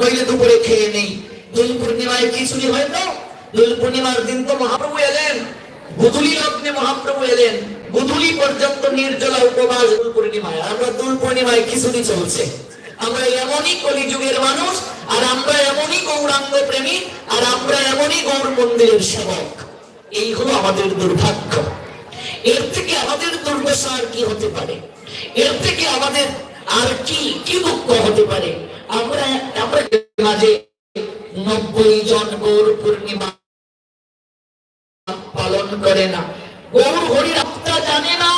নইলে দুপুরে খেয়ে নেই। দোল পূর্ণিমায় খিচুড়ি হয় তো? দোল পূর্ণিমার দিন তো মহাপ্রভু এলেন। গুধুলি লগ্নে মহাপ্রভু এলেন। গুধুলি পর্যন্ত নির্জলা উপবাস দোল পূর্ণিমায়। আমরা দোল পূর্ণিমায় খিচুড়ি চলছে? আমরা এমনই কলিযুগের মানুষ, আর আমরা এমনই গৌরাঙ্গ প্রেমী, আর আমরা এমনই গৌর মন্দিরের সেবক। এই হলো আমাদের দুর্ভাগ্য। এর থেকে আমাদের দুর্দশা আর কি হতে পারে? এর থেকে আমাদের আর কি কি দুঃখ হতে পারে? আমরা আমরা মাঝে নব্বই জন গৌর পূর্ণিমা পালন করে না। গৌর হরির আত্মা জানে না।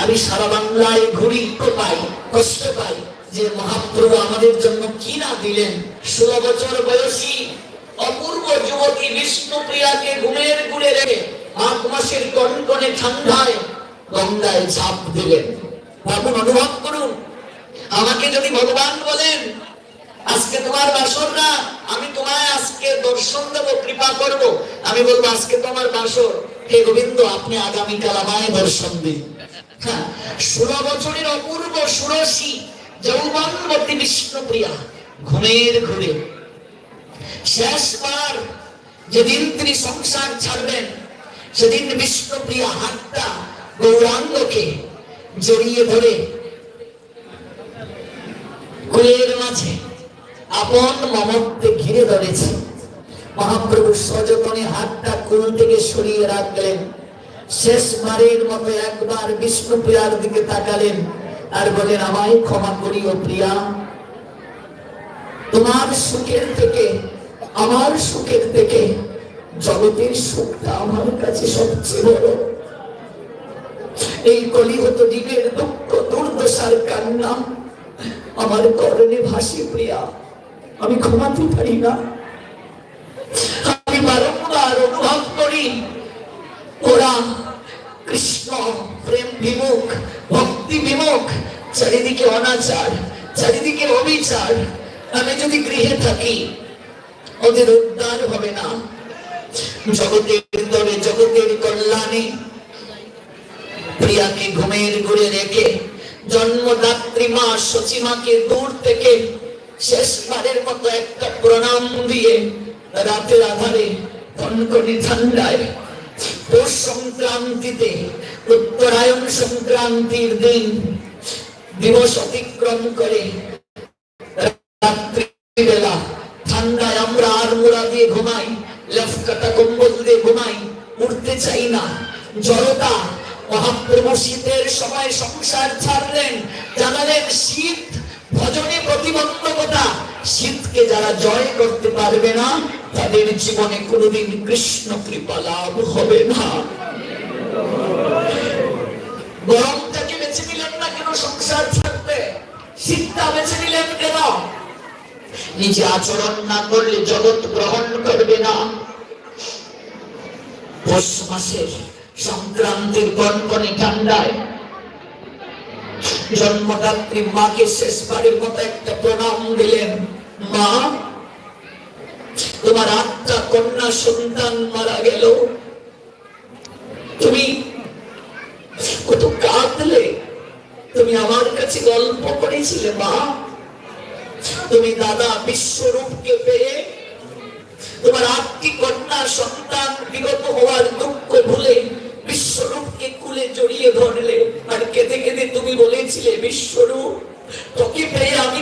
আমি সারা বাংলায় ঘুরি পাই, কষ্ট পাই যে মহাপ্রভু আমাদের জন্য কি না দিলেন। ষোলো বছর বয়সী অপূর্ব যুবতী বিষ্ণুপ্রিয়াকে ঘুমের ঘুরে রেখে মাঘ মাসের কনকনে ঠান্ডায় গঙ্গায় ঝাঁপ দিলেন। ভাবুন অনুভব করুন। আমাকে যদি ভগবান বলেন, আজকে তোমার বাসর না, আমি তোমায় আজকে দর্শন দেব, কৃপা করব। আমি বলব, আজকে তোমার বাসর। হে গোবিন্দ, আপনি আগামীকাল আমায় দর্শন দিন। হ্যাঁ ষোলো বছরের অপূর্ব সুরসী যৌবনবতী বিষ্ণুপ্রিয়া, ঘুমের ঘুরে। শেষবার যেদিন তিনি সংসার ছাড়বেন, সেদিন বিষ্ণুপ্রিয়া হাতটা গৌরাঙ্গকে জড়িয়ে ধরে ঘিরে ধরেছে। মহাপ্রভু সযতনে হাতটা কুল থেকে সরিয়ে রাখলেন। শেষবারের মতো একবার বিষ্ণু প্রিয়ার দিকে তাকালেন আর বলেন, আমায় ক্ষমা করিও প্রিয়া। তোমার সুখের থেকে, আমার সুখের থেকে জগতের সুখটা আমার কাছে সবচেয়ে বড়। এই কলিহত দিনের দুঃখ, দুর্দশার কান্না আমার করণে ভাসি প্রিয়া আমি ঘুমাতে পারি না। আমি বারংবার অনুভব করি, ওরা কৃষ্ণ, প্রেম বিমুখ, ভক্তি বিমুখ, চারিদিকে অনাচার, চারিদিকে অবিচার। আমি যদি গৃহে থাকি, ওদের উদ্ধার হবে না। জগতের দরে জগতের কল্যাণে, প্রিয়াকে ঘুমের ঘুরে রেখে জন্মদাত্রী মা সচিমাকে দূর থেকে শেষবারের মতো একটা প্রণাম দিয়ে রাতের আধারে কনকনি ঠান্ডায় পৌষ সংক্রান্তিতে উত্তরায়ণ সংক্রান্তির দিন দিবস অতিক্রম করে রাত্রিবেলা ঠান্ডায় আমরা আর মোড়া দিয়ে ঘুমাই লেফ কাটা কম্বল দিয়ে ঘুমাই, উঠতে চাই না, জড়তা মহাপ্রভু শীতের সময় সংসার ছাড়লেন, জানালেন, শীত ভজনে প্রতিবন্ধকতা, শীতকে যারা জয় করতে পারবে না, তাদের জীবনে কোনোদিন কৃষ্ণ কৃপা লাভ হবে না। গরমটাকে বেছে নিলেন না কেন সংসার ছাড়তে? শীতটা বেছে নিলেন কেন? নিজে আচরণ না করলে জগৎ গ্রহণ করবে না। পৌষ মাসের সংক্রান্তির কনকনে ঠান্ডায়। জন্মদাত্রী মাকে শেষবারের মতো একটা প্রণাম দিলেন, মা, তোমার আটটা কন্যা সন্তান মারা গেল। তুমি কত কাঁদলে, তুমি আমার কাছে গল্প করেছিলে, মা। তুমি দাদা বিশ্বরূপকে পেয়ে তোমার আটটি কন্যা সন্তান বিগত হওয়ার দুঃখ ভুলে তুমি বলেছিলে বিশ্বরূপ তোকে পেয়ে আমি